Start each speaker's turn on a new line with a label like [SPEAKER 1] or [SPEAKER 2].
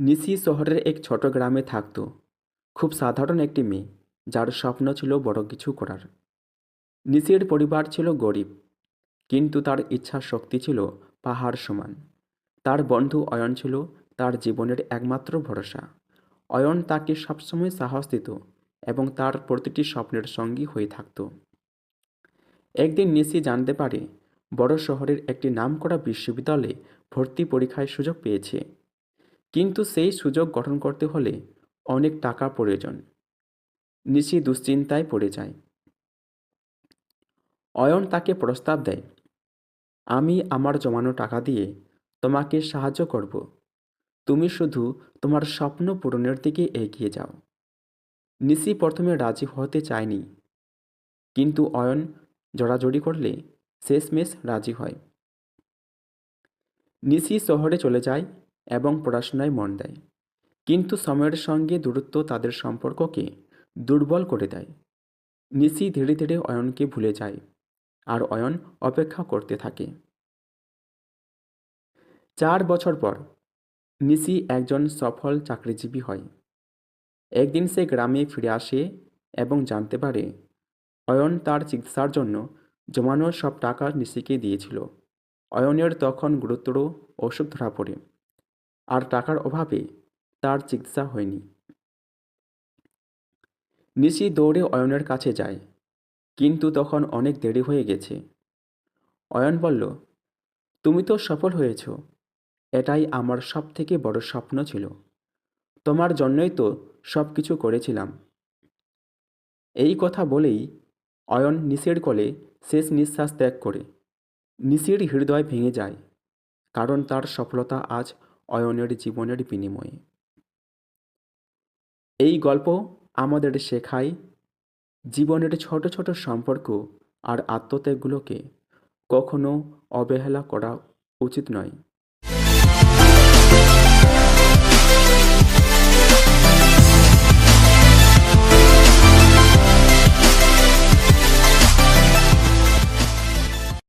[SPEAKER 1] নিশি শহরের এক ছোট গ্রামে থাকত। খুব সাধারণ একটি মেয়ে, যার স্বপ্ন ছিল বড় কিছু করার। নিশির পরিবার ছিল গরিব, কিন্তু তার ইচ্ছা শক্তি ছিল পাহাড় সমান। তার বন্ধু অয়ন ছিল তার জীবনের একমাত্র ভরসা। অয়ন তাকে সবসময় সাহস দিত এবং তার প্রতিটি স্বপ্নের সঙ্গী হয়ে থাকত। একদিন নিশি জানতে পারে, বড় শহরের একটি নামকরা বিশ্ববিদ্যালয়ে ভর্তি পরীক্ষায় সুযোগ পেয়েছে। কিন্তু সেই সুযোগ গঠন করতে হলে অনেক টাকা প্রয়োজন। নিশি দুশ্চিন্তায় পড়ে যায়। অয়ন তাকে প্রস্তাব দেয়, আমি আমার জমানো টাকা দিয়ে তোমাকে সাহায্য করব। তুমি শুধু তোমার স্বপ্ন পূরণের দিকে এগিয়ে যাও। নিশি প্রথমে রাজি হতে চায়নি, কিন্তু অয়ন জড়াজড়ি করলে শেষমেশ রাজি হয়। নিশি শহরে চলে যায় এবং পড়াশোনায় মন দেয়। কিন্তু সময়ের সঙ্গে দূরত্ব তাদের সম্পর্ককে দুর্বল করে দেয়। নিশি ধীরে ধীরে অয়নকে ভুলে যায় আর অয়ন অপেক্ষা করতে থাকে। চার বছর পর নিশি একজন সফল চাকরিজীবী হয়। একদিন সে গ্রামে ফিরে আসে এবং জানতে পারে অয়ন তার চিকিৎসার জন্য জমানো সব টাকা নিশিকে দিয়েছিল। অয়নের তখন গুরুতর অসুখ ধরা পড়ে। আর টাকার অভাবে তার চিকিৎসা হয়নি। নিশি দৌড়ে অয়নের কাছে যায়, কিন্তু তখন অনেক দেরি হয়ে গেছে। অয়ন বলল, তুমি তো সফল হয়েছ, এটাই আমার সব থেকে বড় স্বপ্ন ছিল। তোমার জন্যই তো সব কিছু করেছিলাম। এই কথা বলেই অয়ন নিশির কোলে শেষ নিঃশ্বাস ত্যাগ করে। নিশির হৃদয় ভেঙে যায়, কারণ তার সফলতা আজ অয়নের জীবনের বিনিময়ে। এই গল্প আমাদের শেখায় জীবনের ছোট ছোট সম্পর্ক আর আত্মত্যাগগুলোকে কখনো অবহেলা করা উচিত নয়।